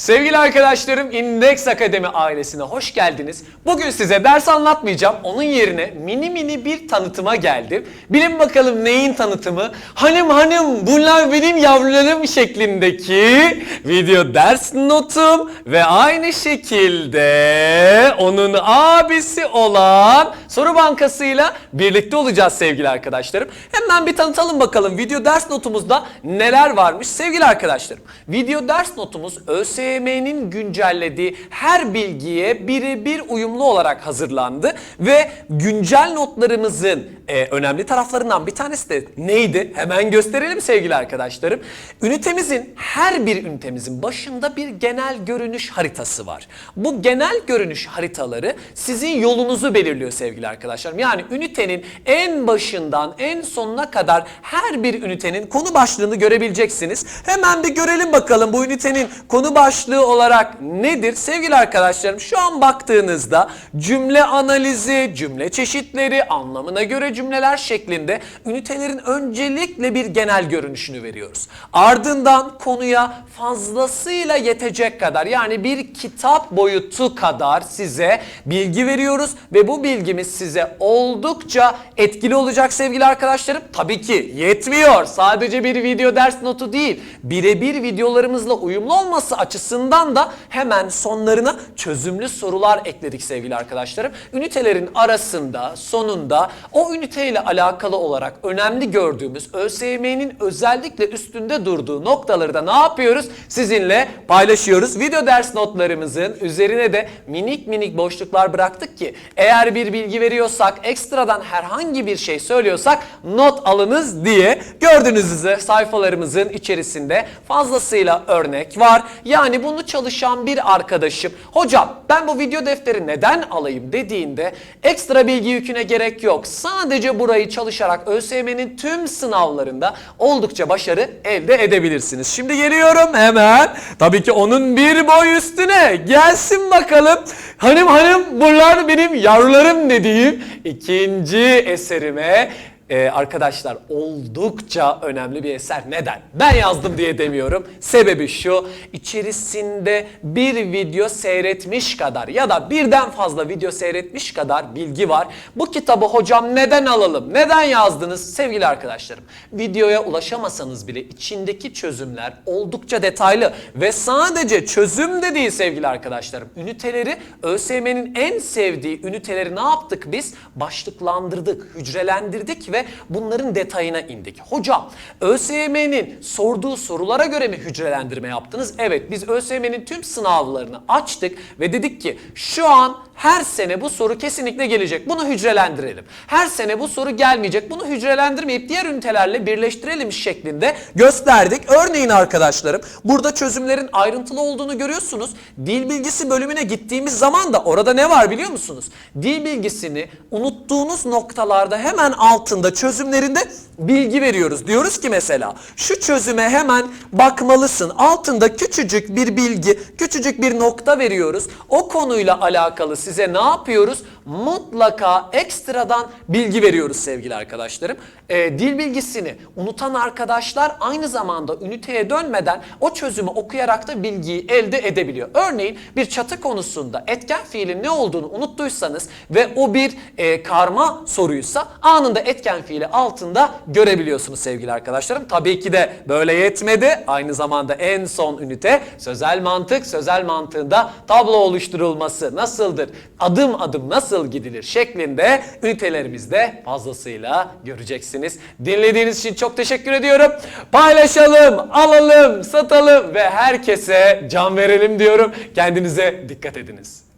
Sevgili arkadaşlarım Index Akademi ailesine hoş geldiniz. Bugün size ders anlatmayacağım. Onun yerine mini mini bir tanıtıma geldim. Bilin bakalım neyin tanıtımı? Hanım hanım bunlar benim yavrularım şeklindeki video ders notum ve aynı şekilde onun abisi olan soru bankasıyla birlikte olacağız sevgili arkadaşlarım. Hemen bir tanıtalım bakalım video ders notumuzda neler varmış sevgili arkadaşlarım. Video ders notumuz ÖSYM'nin güncellediği her bilgiye birebir uyumlu olarak hazırlandı ve güncel notlarımızın e, önemli taraflarından bir tanesi de neydi? Hemen gösterelim sevgili arkadaşlarım. Ünitemizin her bir ünitemizin başında bir genel görünüş haritası var. Bu genel görünüş haritaları sizin yolunuzu belirliyor sevgili arkadaşlarım. Yani ünitenin en başından en sonuna kadar her bir ünitenin konu başlığını görebileceksiniz. Hemen bir görelim bakalım bu ünitenin konu başlığı olarak nedir? Sevgili arkadaşlarım şu an baktığınızda cümle analizi, cümle çeşitleri, anlamına göre cümleler şeklinde ünitelerin öncelikle bir genel görünüşünü veriyoruz. Ardından konuya fazlasıyla yetecek kadar yani bir kitap boyutu kadar size bilgi veriyoruz ve bu bilgimiz size oldukça etkili olacak sevgili arkadaşlarım. Tabii ki yetmiyor. Sadece bir video ders notu değil. Birebir videolarımızla uyumlu olması açısından da hemen sonlarına çözümlü sorular ekledik sevgili arkadaşlarım. Ünitelerin arasında, sonunda o üniteyle alakalı olarak önemli gördüğümüz ÖSYM'nin özellikle üstünde durduğu noktaları da ne yapıyoruz? Sizinle paylaşıyoruz. Video ders notlarımızın üzerine de minik minik boşluklar bıraktık ki eğer bir bilgi veriyorsak, ekstradan herhangi bir şey söylüyorsak not alınız diye gördüğünüz sayfalarımızın içerisinde fazlasıyla örnek var. Yani bunu çalışan bir arkadaşım hocam ben bu video defteri neden alayım dediğinde ekstra bilgi yüküne gerek yok. Sadece burayı çalışarak ÖSYM'nin tüm sınavlarında oldukça başarı elde edebilirsiniz. Şimdi geliyorum hemen. Tabii ki onun bir boy üstüne gelsin bakalım. Hanım hanım bunlar benim yavrularım dediğim ikinci eserime ee, arkadaşlar oldukça önemli bir eser. Neden? Ben yazdım diye demiyorum. Sebebi şu, içerisinde bir video seyretmiş kadar ya da birden fazla video seyretmiş kadar bilgi var. Bu kitabı hocam neden alalım? Neden yazdınız? Sevgili arkadaşlarım, videoya ulaşamasanız bile içindeki çözümler oldukça detaylı ve sadece çözüm de değil sevgili arkadaşlarım. Üniteleri ÖSYM'nin en sevdiği üniteleri ne yaptık biz? Başlıklandırdık, hücrelendirdik ve bunların detayına indik. Hocam ÖSYM'nin sorduğu sorulara göre mi hücrelendirme yaptınız? Evet biz ÖSYM'nin tüm sınavlarını açtık ve dedik ki şu an her sene bu soru kesinlikle gelecek. Bunu hücrelendirelim. Her sene bu soru gelmeyecek. Bunu hücrelendirmeyip diğer ünitelerle birleştirelim şeklinde gösterdik. Örneğin arkadaşlarım burada çözümlerin ayrıntılı olduğunu görüyorsunuz. Dil bilgisi bölümüne gittiğimiz zaman da orada ne var biliyor musunuz? Dil bilgisini unuttuğunuz noktalarda hemen altında çözümlerinde bilgi veriyoruz. Diyoruz ki mesela şu çözüme hemen bakmalısın. Altında küçücük bir bilgi, küçücük bir nokta veriyoruz. O konuyla alakalı size ne yapıyoruz? Mutlaka ekstradan bilgi veriyoruz sevgili arkadaşlarım. Ee, dil bilgisini unutan arkadaşlar aynı zamanda üniteye dönmeden o çözümü okuyarak da bilgiyi elde edebiliyor. Örneğin bir çatı konusunda etken fiilin ne olduğunu unuttuysanız ve o bir e, karma soruysa anında etken fiili altında görebiliyorsunuz sevgili arkadaşlarım. Tabii ki de böyle yetmedi. Aynı zamanda en son ünite sözel mantık. Sözel mantığında tablo oluşturulması nasıldır? Adım adım nasıl gidilir şeklinde ünitelerimizde fazlasıyla göreceksiniz. Dinlediğiniz için çok teşekkür ediyorum. Paylaşalım, alalım, satalım ve herkese can verelim diyorum. Kendinize dikkat ediniz.